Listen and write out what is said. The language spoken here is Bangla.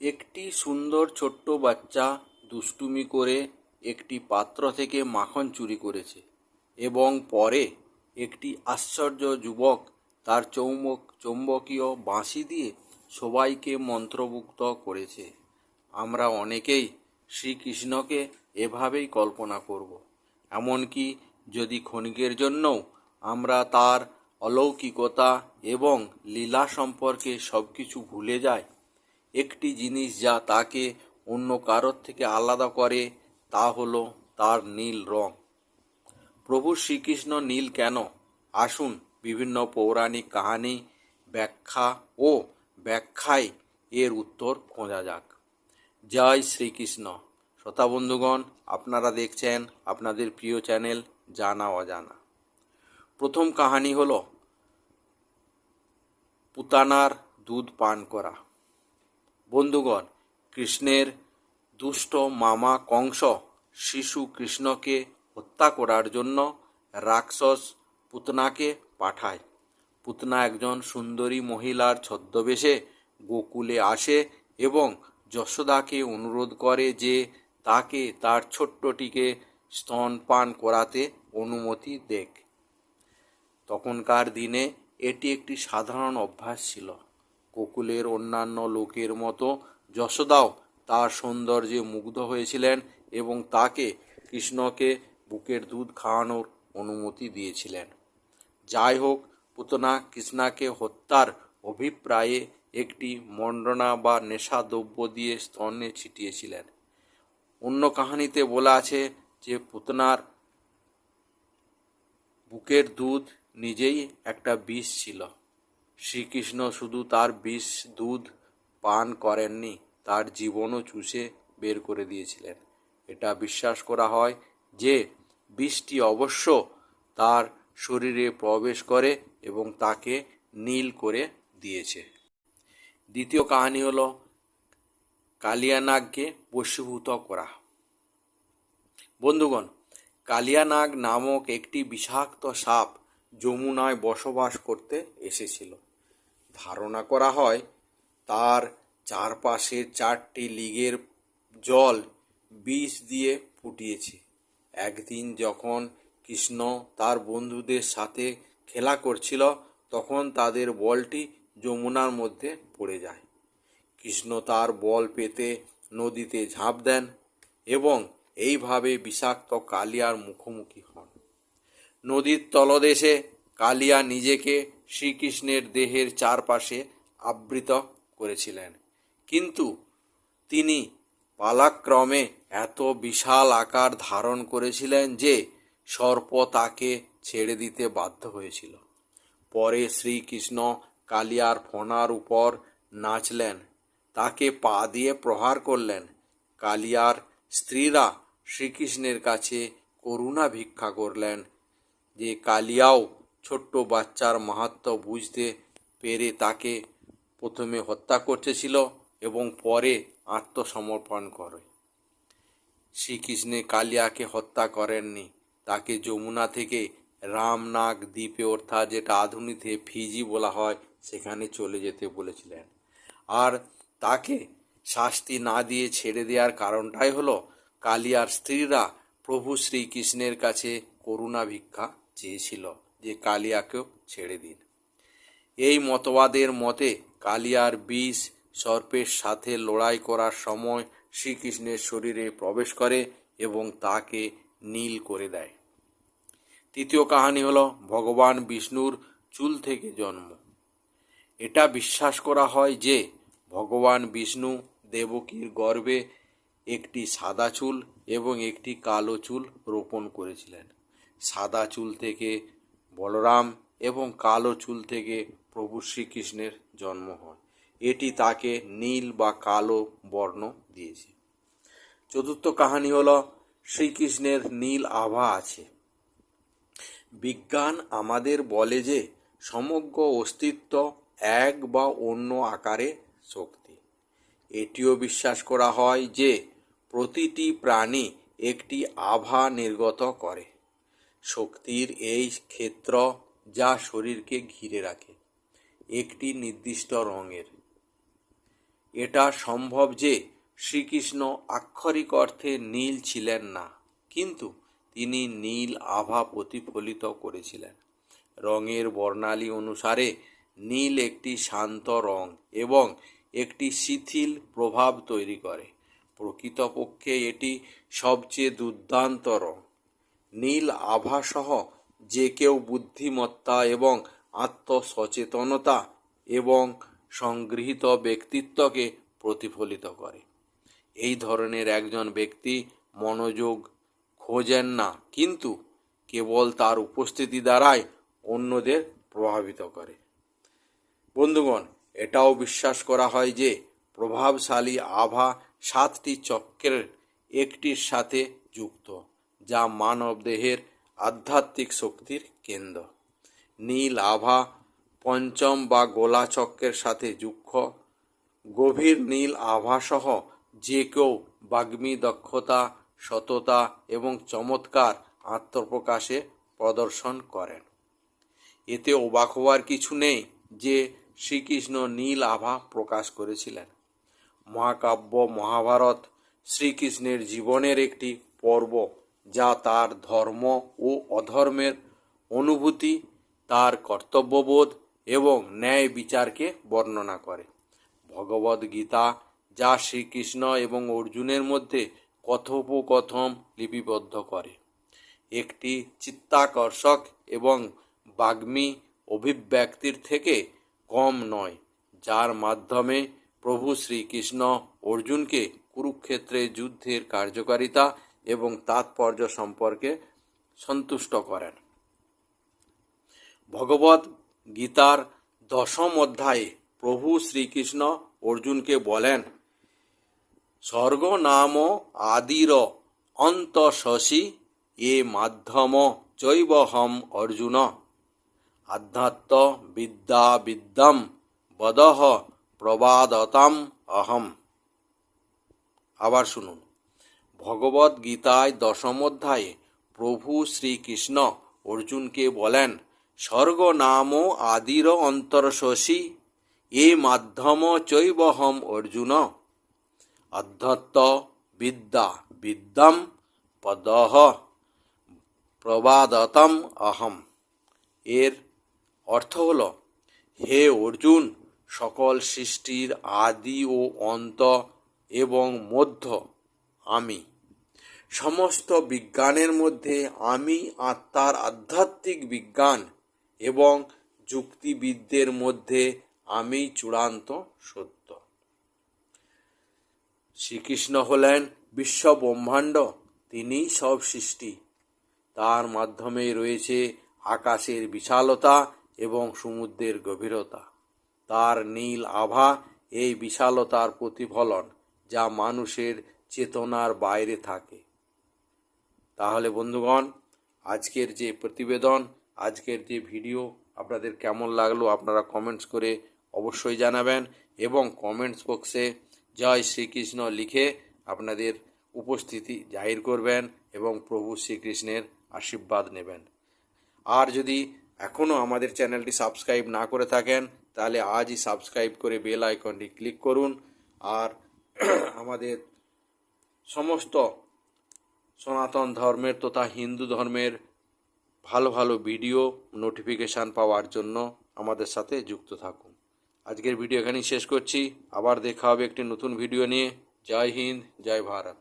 একটি সুন্দর ছোট্ট বাচ্চা দুষ্টুমি করে একটি পাত্র থেকে মাখন চুরি করেছে এবং পরে একটি আশ্চর্য যুবক তার চৌম্বক চৌম্বকীয় বাঁশি দিয়ে সবাইকে মন্ত্রমুগ্ধ করেছে। আমরা অনেকেই শ্রীকৃষ্ণকে এভাবেই কল্পনা করব। এমনকি যদি ক্ষণিকের জন্যও আমরা তার অলৌকিকতা এবং লীলা সম্পর্কে সব কিছু ভুলে যাই একটি জিনিস যা তাকে অন্য কারোর থেকে আলাদা করে, তা হলো তার নীল রং। প্রভু শ্রীকৃষ্ণ নীল কেন? আসুন, বিভিন্ন পৌরাণিক কাহিনী, ব্যাখ্যা ও ব্যাখ্যায় এর উত্তর খোঁজা যাক। জয় শ্রীকৃষ্ণ। শ্রোতা বন্ধুগণ, আপনারা দেখছেন আপনাদের প্রিয় চ্যানেল জানা অজানা। প্রথম কাহিনী হল, পুতানার দুধ পান করা। বন্ধুগণ, কৃষ্ণের দুষ্ট মামা কংস শিশু কৃষ্ণকে হত্যা করার জন্য রাক্ষস পুতনাকে পাঠায়। পুতনা একজন সুন্দরী মহিলার ছদ্মবেশে গোকুলে আসে এবং যশোদাকে অনুরোধ করে যে তাকে তার ছোট্টটিকে স্তনপান করাতে অনুমতি দেখ তখনকার দিনে এটি একটি সাধারণ অভ্যাস ছিল। গোকুলের অন্যান্য লোকের মতো যশোদাও তার সৌন্দর্যে মুগ্ধ হয়েছিলেন এবং তাকে কৃষ্ণকে বুকের দুধ খাওয়ানোর অনুমতি দিয়েছিলেন। যাই হোক পুতনা কৃষ্ণাকে হত্যার অভিপ্রায়ে একটি মণ্ডনা বা নেশা দ্রব্য দিয়ে স্তনে ছিটিয়েছিলেন। অন্য কাহিনীতে বলা আছে যে পুতনার বুকের দুধ নিজেই একটা বিষ ছিল। শ্রীকৃষ্ণ শুধু তার বিষ, দুধ, পান করেননি, তার জীবনও চুষে বের করে দিয়েছিলেন। এটা বিশ্বাস করা হয় যে, বিষটি অবশ্য তার শরীরে প্রবেশ করে এবং তাকে নীল করে দিয়েছে। দ্বিতীয় কাহিনী হলো কালিয়ানাগকে বশীভূত করা। বন্ধুগণ, কালিয়ানাগ নামক একটি বিষাক্ত সাপ যমুনায় বসবাস করতে এসেছিল। ধারণা করা হয়, তার চারপাশে চারটি লিগের জল বিষ দিয়ে ফুটিয়েছে। একদিন যখন কৃষ্ণ তার বন্ধুদের সাথে খেলা করছিল, তখন তাদের বলটি যমুনার মধ্যে পড়ে যায়। কৃষ্ণ তার বল পেতে নদীতে ঝাঁপ দেন এবং এইভাবে বিষাক্ত কালিয়ার মুখোমুখি হন। নদীর তলদেশে কালিয়া নিজেকে শ্রীকৃষ্ণের দেহের চারপাশে আবৃত করেছিলেন। কিন্তু তিনি পালাক্রমে এত বিশাল আকার ধারণ করেছিলেন যে সর্প তাকে ছেড়ে দিতে বাধ্য হয়েছিল। পরে শ্রীকৃষ্ণ কালিয়ার ফণার উপর নাচলেন, তাকে পা দিয়ে প্রহার করলেন। কালিয়ার স্ত্রীরা শ্রীকৃষ্ণের কাছে করুণা ভিক্ষা করলেন যে কালিয়াও ছোট্ট বাচ্চার মাহাত্ম বুঝতে পেরে তাকে প্রথমে হত্যা করতেছিল এবং পরে আত্মসমর্পণ করে। শ্রীকৃষ্ণে কালিয়াকে হত্যা করেননি। তাকে যমুনা থেকে রামনাগ দ্বীপে, অর্থাৎ যেটা আধুনিকে ফিজি বলা হয়, সেখানে চলে যেতে বলেছিলেন। আর তাকে শাস্তি না দিয়ে ছেড়ে দেওয়ার কারণটাই হলো কালিয়ার স্ত্রীরা প্রভু শ্রীকৃষ্ণের কাছে করুণা ভিক্ষা চেয়েছিল। যে কালিয়াকেও ছেড়ে দিন। এই মতবাদের মতে কালিয়ার বিষ সর্পের সাথে লড়াই করার সময় শ্রীকৃষ্ণের শরীরে প্রবেশ করে এবং তাকে নীল করে দেয়। তৃতীয় কাহিনী হল, ভগবান বিষ্ণুর চুল থেকে জন্ম। এটা বিশ্বাস করা হয় যে ভগবান বিষ্ণু দেবকীর গর্ভে একটি সাদা চুল এবং একটি কালো চুল রোপণ করেছিলেন। সাদা চুল থেকে বলরাম এবং কালো চুল থেকে প্রভু শ্রীকৃষ্ণের জন্ম হয়। এটি তাকে নীল বা কালো বর্ণ দিয়েছে। চতুর্থ কাহিনী হল, শ্রীকৃষ্ণের নীল আভা আছে। বিজ্ঞান আমাদের বলে যে, সমগ্র অস্তিত্ব এক বা অন্য আকারে শক্তি। এটিও বিশ্বাস করা হয় যে, প্রতিটি প্রাণী একটি আভা নির্গত করে। শক্তির এই ক্ষেত্র যা শরীরকে ঘিরে রাখে, একটি নির্দিষ্ট রঙের। এটা সম্ভব যে শ্রীকৃষ্ণ আক্ষরিক অর্থে নীল ছিলেন না, কিন্তু তিনি নীল আভা প্রতিফলিত করেছিলেন। রঙের বর্ণালী অনুসারে নীল একটি শান্ত রং এবং একটি শিথিল প্রভাব তৈরি করে। প্রকৃতপক্ষে এটি সবচেয়ে দুর্দান্ত রং। নীল আভাসহ যে কেউ বুদ্ধিমত্তা এবং আত্মসচেতনতা এবং সংগৃহীত ব্যক্তিত্বকে প্রতিফলিত করে। এই ধরনের একজন ব্যক্তি মনোযোগ খোঁজেন না, কিন্তু কেবল তার উপস্থিতি দ্বারাই অন্যদের প্রভাবিত করে। বন্ধুগণ, এটাও বিশ্বাস করা হয় যে প্রভাবশালী আভা সাতটি চক্রের একটির সাথে যুক্ত। যা মানব দেহের আধ্যাত্মিক শক্তির কেন্দ্র। নীল আভা, পঞ্চম বা গোলা চক্রের সাথে যুক্ত। গভীর নীল আভাসহ যে কেউ বাগ্মী দক্ষতা, সততা এবং চমৎকার আত্মপ্রকাশে প্রদর্শন করেন। এতে অবাক হওয়ার কিছু নেই যে শ্রীকৃষ্ণ নীল আভা প্রকাশ করেছিলেন। মহাকাব্য, মহাভারত শ্রীকৃষ্ণের জীবনের একটি পর্ব যা তার ধর্ম ও অধর্মের অনুভূতি, তার কর্তব্যবোধ এবং ন্যায় বিচারকে বর্ণনা করে। ভগবদ গীতা যা শ্রীকৃষ্ণ এবং অর্জুনের মধ্যে কথোপকথম লিপিবদ্ধ করে। একটি চিত্তাকর্ষক এবং বাগ্মী অভিব্যক্তির থেকে কম নয়, যার মাধ্যমে প্রভু শ্রীকৃষ্ণ অর্জুনকে কুরুক্ষেত্রে যুদ্ধের কার্যকারিতা এবং তাৎপর্য সম্পর্কে সন্তুষ্ট করেন। ভগবত গীতার দশম অধ্যায়ে প্রভু শ্রীকৃষ্ণ অর্জুনকে বলেন, স্বর্গ নাম আদির অন্ত শশী এ মাধ্যম চৈবহম অর্জুন। আধ্যাত্ম বিদ্যা বিদ্যম বদহ প্রবাদতাম অহম। আবার শুনুন। ভগবত গীতায় দশম অধ্যায়ে প্রভু শ্রীকৃষ্ণ অর্জুনকে বলেন, স্বর্গ নাম আদির অন্তরশশী, এ মাধ্যম চৈবহম অর্জুন। অধ্যত্ত বিদ্যা বিদ্যম পদহ প্রবাদতম অহম। এর অর্থ হল, হে অর্জুন, সকল সৃষ্টির আদি ও অন্ত এবং মধ্য আমি। সমস্ত বিজ্ঞানের মধ্যে আমি আত্মার আধ্যাত্মিক বিজ্ঞান এবং যুক্তিবিদদের মধ্যে আমি চূড়ান্ত সত্য। শ্রীকৃষ্ণ হলেন বিশ্ব ব্রহ্মাণ্ড তিনি সব সৃষ্টি। তার মাধ্যমে রয়েছে আকাশের বিশালতা এবং সমুদ্রের গভীরতা। তার নীল আভা এই বিশালতার প্রতিফলন যা মানুষের চেতনার বাইরে থাকে। তাহলে বন্ধুগণ, আজকের যে প্রতিবেদন, আজকের যে ভিডিও আপনাদের কেমন লাগল আপনারা কমেন্টস করে অবশ্যই জানাবেন এবং কমেন্টস বক্সে জয় শ্রীকৃষ্ণ লিখে আপনাদের উপস্থিতি জাহির করবেন এবং প্রভু শ্রীকৃষ্ণের আশীর্বাদ নেবেন। আর যদি এখনও আমাদের চ্যানেলটি সাবস্ক্রাইব না করে থাকেন, তাহলে আজই সাবস্ক্রাইব করে বেল আইকনটি ক্লিক করুন। আর আমাদের সমস্ত সনাতন ধর্মের তথা হিন্দু ধর্মের ভালো ভালো ভিডিও নোটিফিকেশান পাওয়ার জন্য আমাদের সাথে যুক্ত থাকুন। আজকের ভিডিও এখানেই শেষ করছি। আবার দেখা হবে একটি নতুন ভিডিও নিয়ে। জয় হিন্দ, জয় ভারত।